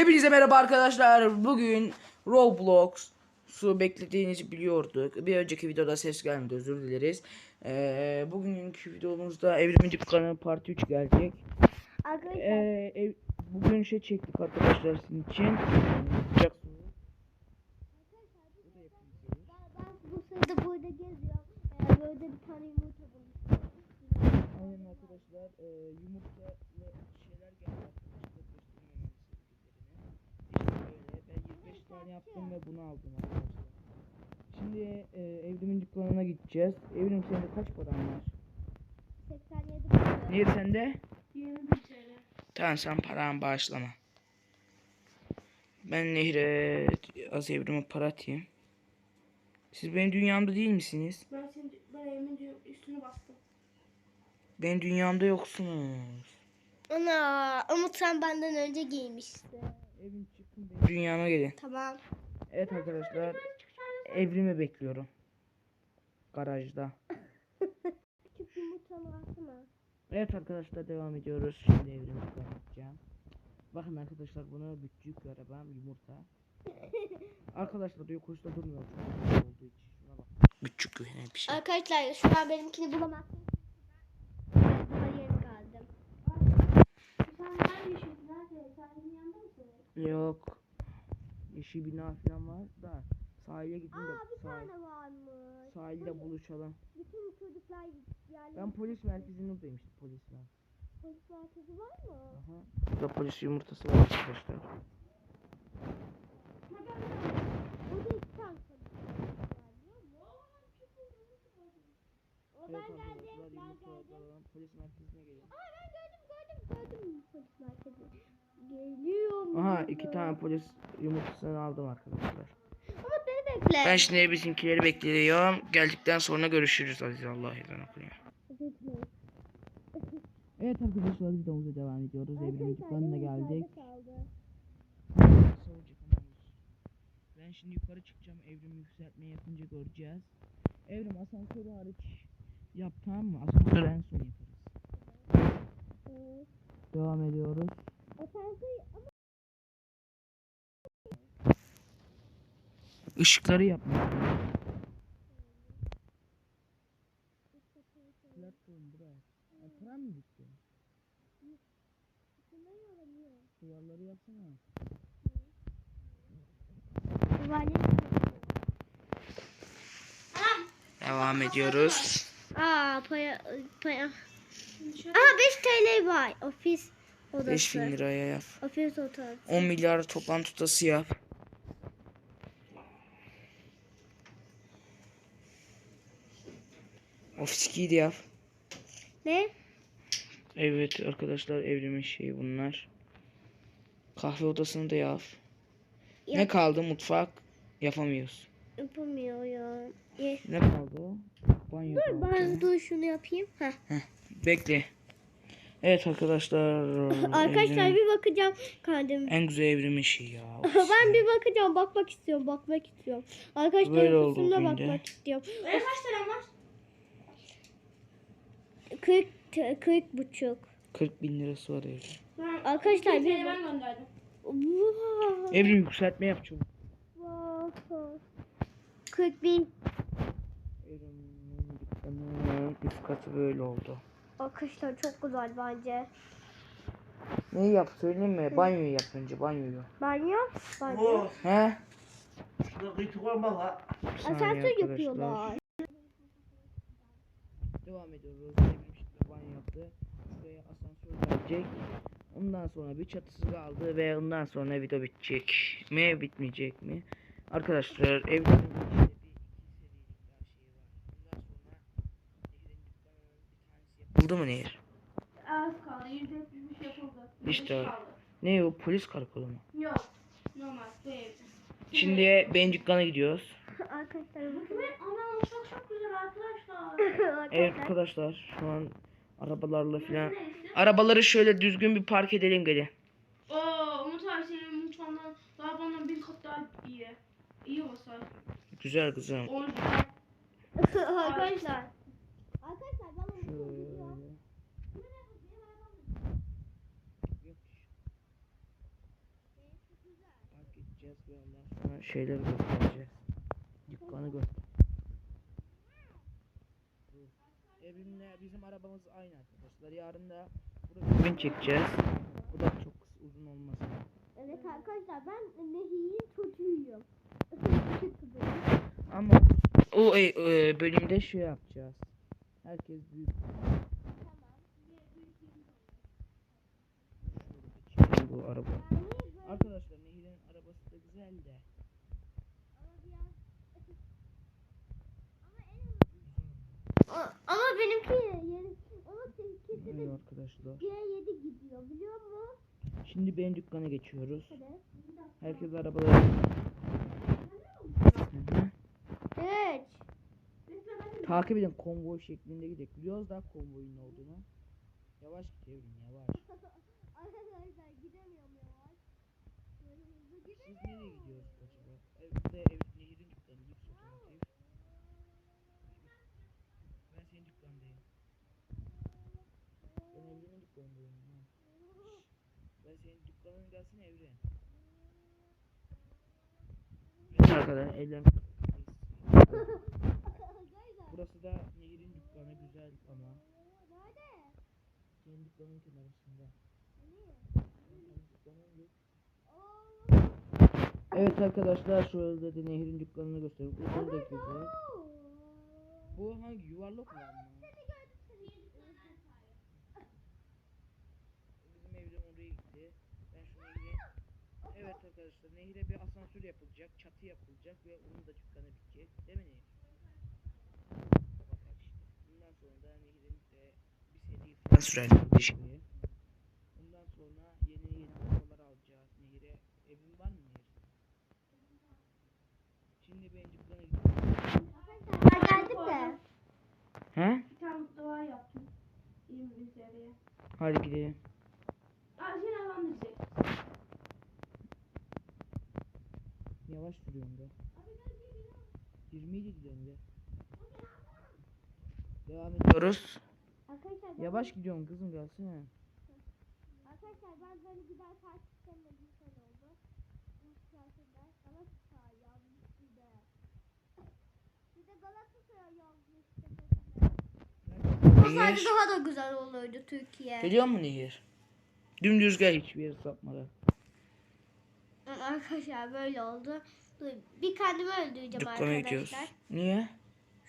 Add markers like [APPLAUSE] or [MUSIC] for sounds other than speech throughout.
Hepinize merhaba arkadaşlar. Bugün Roblox su beklediğinizi biliyorduk. Bir önceki videoda ses gelmedi özür dileriz. Ee, bugünkü videomuzda evrimin dükkanı part 3 gelecek. Arkadaşlar Ee, ev, bugün şey çektik arkadaşlar sizin için. Ben bu sırada burada geziyorum. Ee, böyle bir tane yumurta bulmuştum. Aynen arkadaşlar. E, yumurta ve şeyler geldi arkadaşlar. göstermememi istediklerini. İşte böyle. Ben 25 tane yaptım ve bunu aldım arkadaşlar. Şimdi e, evrimin dükkanına gideceğiz. Evrim senin kaç paran var? 87 para. Nehir sende? 21 TL. Tamam sen paranı bağışlama. Ben Nehir'e az evrime para atayım. Siz benim dünyamda değil misiniz? Ben senin ben evimin üstüne bastım. Benim dünyamda yoksunuz. Ana Umut sen benden önce çıkın benim dünyama gelin. Tamam. Evet arkadaşlar evrimi bekliyorum. Garajda. Küçük yumurtanı alsana. Evet arkadaşlar devam ediyoruz. Şimdi evrimi kullanacağım. Bakın arkadaşlar bunu küçük arabam yumurta. [LAUGHS] arkadaşlar diyor koşta durmuyor. Küçük güvenen bir şey. Arkadaşlar şu an benimkini bulamazsınız. Buna mısın? Yok. Yeşil bina falan var da sahile gidin de Aa bir sahil, tane varmış. sahilde buluşalım. Bütün çocuklar yani Ben polis merkezinin oradayım işte polis var. polis merkezi var mı? Aha. Burada polis yumurtası var arkadaşlar. Burada iki tane polis var biliyor musun? O ben Evet geldim, arkadaşlar ben geldim. alalım. Polis merkezine gelin. Aa ben gördüm, gördüm, gördüm polis merkezi. Geliyorum. Aha iki tane polis yumurtasını aldım arkadaşlar. Ama beni bekle. Ben şimdi bizimkileri bekliyorum. Geldikten sonra görüşürüz Aziz Allah ezan okuyor. Evet arkadaşlar videomuza devam ediyoruz. Evrenin dükkanına geldik. Ben şimdi yukarı çıkacağım. Evrim yükseltme yapınca göreceğiz. Evrim asansörü hariç yap tamam mı? Asansörü en son yaparız. Devam ediyoruz. Işıkları yapmak. Platform buraya. Ya, para mı bitti? Duvarları yapsana. Devam ediyoruz. Aa paya paya. Aa 5 TL var. Ofis odası. 5000 liraya yap. Ofis odası. 10 milyar toplam tutası yap. Ofis 2'yi de yap. Ne? Evet arkadaşlar evrimin şeyi bunlar. Kahve odasını da yap. Ne Yap. kaldı mutfak? Yapamıyoruz. Yapamıyor ya. Ye. Ne kaldı? Banyo Dur ben dur şunu yapayım. Heh. Bekle. Evet arkadaşlar. [LAUGHS] Arkadaşlar evrimin- bir bakacağım kendim. En güzel evrimin şeyi ya. [LAUGHS] ben bir bakacağım. Bakmak istiyorum. Bakmak istiyorum. Arkadaşlar Böyle de. bakmak istiyorum. Benim kaç liram var? 40 t- 40 buçuk. 40 bin lirası var evrim. Ben, Arkadaşlar bir bir ben gönderdim. Evrim yükseltme yap çabuk. Wow. 40 bin. Evrimin üst katı böyle oldu. Arkadaşlar çok güzel bence. Neyi yap söyleyeyim mi? Banyoyu yap önce banyoyu. Banyo. Banyo. He? Bir saniye Asansör arkadaşlar. yapıyorlar. Devam ediyoruz. Şimdi banyo yaptı. Şuraya asansör gelecek. Ondan sonra bir çatısı kaldı ve ondan sonra video bitecek mi bitmeyecek mi? Arkadaşlar evrimin işte bir iki serilik daha şeyi var. Ondan sonra Nehir'in dükkanının bir tanesi yapıldı mı Nehir? Az kaldı. Yüzde yetmiş beş yapıldı. İşte. Ne o polis karakolu mu? Yok. Normal. Bu evde. Şimdi benim dükkana gidiyoruz. [LAUGHS] Arkadaşlar bakın. Ana mutfak çok güzel [LAUGHS] arkadaşlar. Evet arkadaşlar şu an arabalarla filan. Arabaları şöyle düzgün bir park edelim gelin. Oo, Umut abi senin mutfağından daha bana bir kat daha iyi. İyi olsa. Güzel güzel. [LAUGHS] Arkadaşlar. Arkadaşlar bana Çekeceğiz ve ondan sonra şeyleri göstereceğiz. Dükkanı göster. Evimle bizim arabamız aynı arkadaşlar. Yarın da burada gün çekeceğiz. Bu da çok uzun olmasın. Evet arkadaşlar ben Nehir'in çocuğuyum. [LAUGHS] Ama o e, e, bölümde şey yapacağız. Herkes büyük. Bu araba. Arkadaşlar Nehir'in güzel de. A- Ama benimki yeni. Ama seninkisi de Evet arkadaşlar. G7 gidiyor biliyor musun? Şimdi benim dükkana geçiyoruz. Hadi. Herkes arabaları. Evet. Takip edin konvoy şeklinde gidelim. Biliyoruz da konvoyun olduğunu. Yavaş git evrim yavaş. [LAUGHS] Arkadaşlar gidemiyorum yavaş. Böyle gidemiyorum. nereye gidiyoruz acaba? Evde ev nehirin dükkanı lüks otomotiv. Ben senin dükkandayım. Ben evrimin dükkanındayım. Ha. Ben senin dükkanına gelsene evren. Arkadaşlar. [LAUGHS] Arkadaşlar. Burası da Nehir'in dükkanı güzel ama Nerede? senin dükkanın kenarında. Senin dükkanın yok. Oo. Evet arkadaşlar şöyle de Nehir'in dükkanını göstereyim. Uzun da güzel. Bu hangi yuvarlak mı? Bizim evden oraya gitti. Ben şu nehire... Evet arkadaşlar nehire bir asansör yapılacak, çatı yapılacak ve onun da dükkanı bitecek. Değil mi Nehir? Bak bak işte. Bundan sonra da nehirin de bir seri falan sürer ilişkiyi. Ondan sonra yeni yeni arabalar alacağız nehire. Evin var mı Nehir? Şimdi ben dükkana gidiyorum. Ben geldim de. He? Bir tane dua yaptım. 20 üzeriye. Hadi gidelim. Seni alan diyecek. Yavaş sürüyorum da. 20 ile gidiyorum da. Devam ediyoruz. Arkadaşlar Yavaş gidiyorum kızım gelsene. arkadaşlar ben böyle gider takipten de bir sene oldu. İlk karşıda Galatasaray yazmış bir de. Bir de Galatasaray yazmış tepesine. Olsaydı daha da güzel olurdu Türkiye. Geliyor mu Nehir? Dümdüz gel hiçbir yere sapmadan. Arkadaşlar böyle oldu. Bir kendimi öldüreceğim Dükkana arkadaşlar. gidiyoruz. Niye?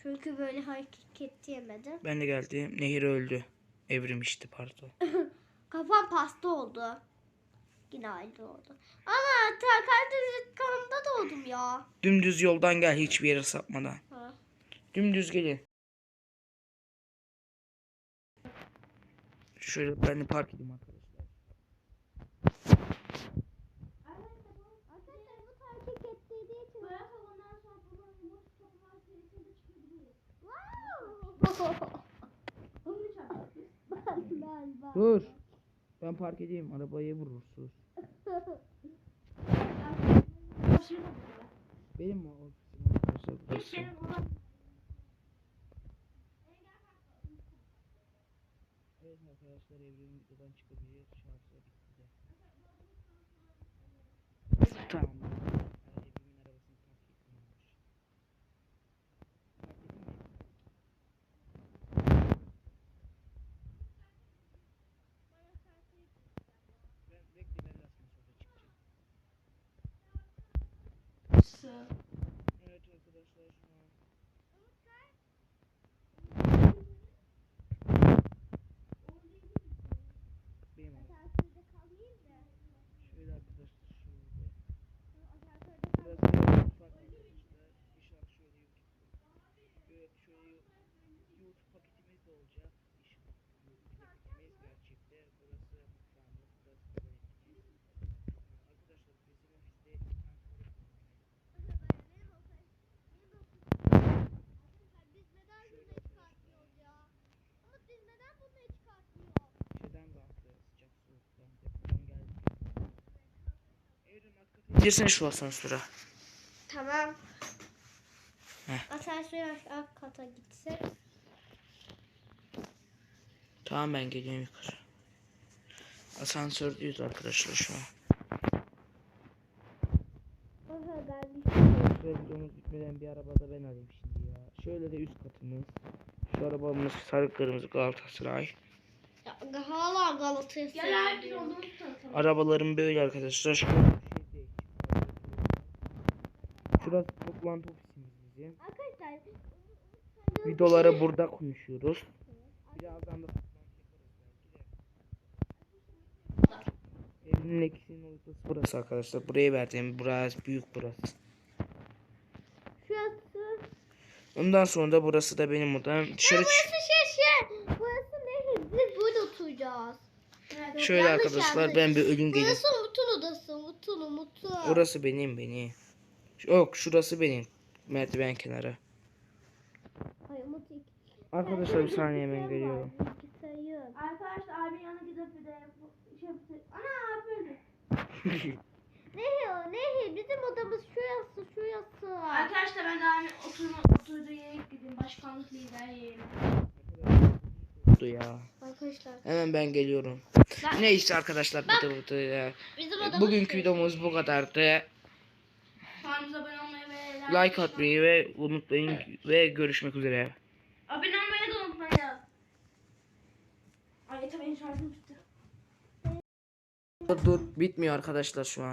Çünkü böyle hareket yemedim. Ben de geldim. Nehir öldü. Evrim işte pardon. [LAUGHS] Kafam pasta oldu. Yine aynı oldu. Ama kardeşlik kanımda doğdum ya. Dümdüz yoldan gel hiçbir yere sapmadan. Ha. Dümdüz gelin. Şöyle ben de park edeyim arkadaşlar. Dur. Ben park edeyim. Arabayı burada. Benim mi ofisim arkadaşlar Evet arkadaşlar evrenin videodan çıkabilir. Şarjı bitti de. Tamam. Yani evrimin arabasını park etmiyormuş. Park edeyim mi? Ben bekle ben de asansörde çıkacağım. Evet arkadaşlar şu an benim arabam. Asansörde kalmayayım da. Şöyle arkadaşlar şöyle. Asansörde Burası mutfak arkadaşlar. İnşallah şöyle YouTube. Evet şöyle YouTube paketimiz de olacak. İnşallah YouTube paketimiz gerçekte. Burası mutfağımız. Burası tuvaletimiz. Arkadaşlar bizim ofiste alt indirsene şu asansöre. Tamam. Heh. Asansör aşağı kata gitsin. Tamam ben geliyorum yukarı. Asansördeyiz arkadaşlar şu an. Arkadaşlar videomuz bitmeden bir araba da ben alayım şimdi ya. Şöyle de üst katımız. Şu arabamız sarı kırmızı Galatasaray. Ya, hala olduğunu tanıtalım. Arabalarım böyle arkadaşlar. Bir şey. Şurası toplantı ofisimiz bizim. Arkadaşlar Videoları burada konuşuyoruz. Birazdan da Evinin ikisinin ortası burası arkadaşlar. Buraya verdim. Burası büyük burası. şurası Ondan sonra da burası da benim odam. Dışarı. Burası şey şey. Burası nehir. Biz burada oturacağız. Evet. Şöyle Yanlış arkadaşlar yanlış. ben bir ölüm gelin. Burası Mutun odası. Mutun Mutun. Orası benim beni. Yok şurası benim. Merdiven. Hayır Mutun. Arkadaşlar bir saniye hemen geliyorum. Arkadaşlar abinin yanına gidip bir bu- şey. Ana böyle. [LAUGHS] Nehir, Nehir. Bizim odamız şurası, şurası. Arkadaşlar ben de abimin oturma, oturduğu yere gideyim. Başkanlık lider yerine. Oldu ya. Arkadaşlar. Hemen ben geliyorum. Ben- Neyse arkadaşlar bu da bu da ya. Bizim odamız Bugünkü videomuz bu kadardı. Kanalımıza abone olmayı ve Like atmayı ve unutmayın ve görüşmek üzere. Abone olmayı da unutmayın. Ay tabii şarjım. Dur bitmiyor arkadaşlar şu an.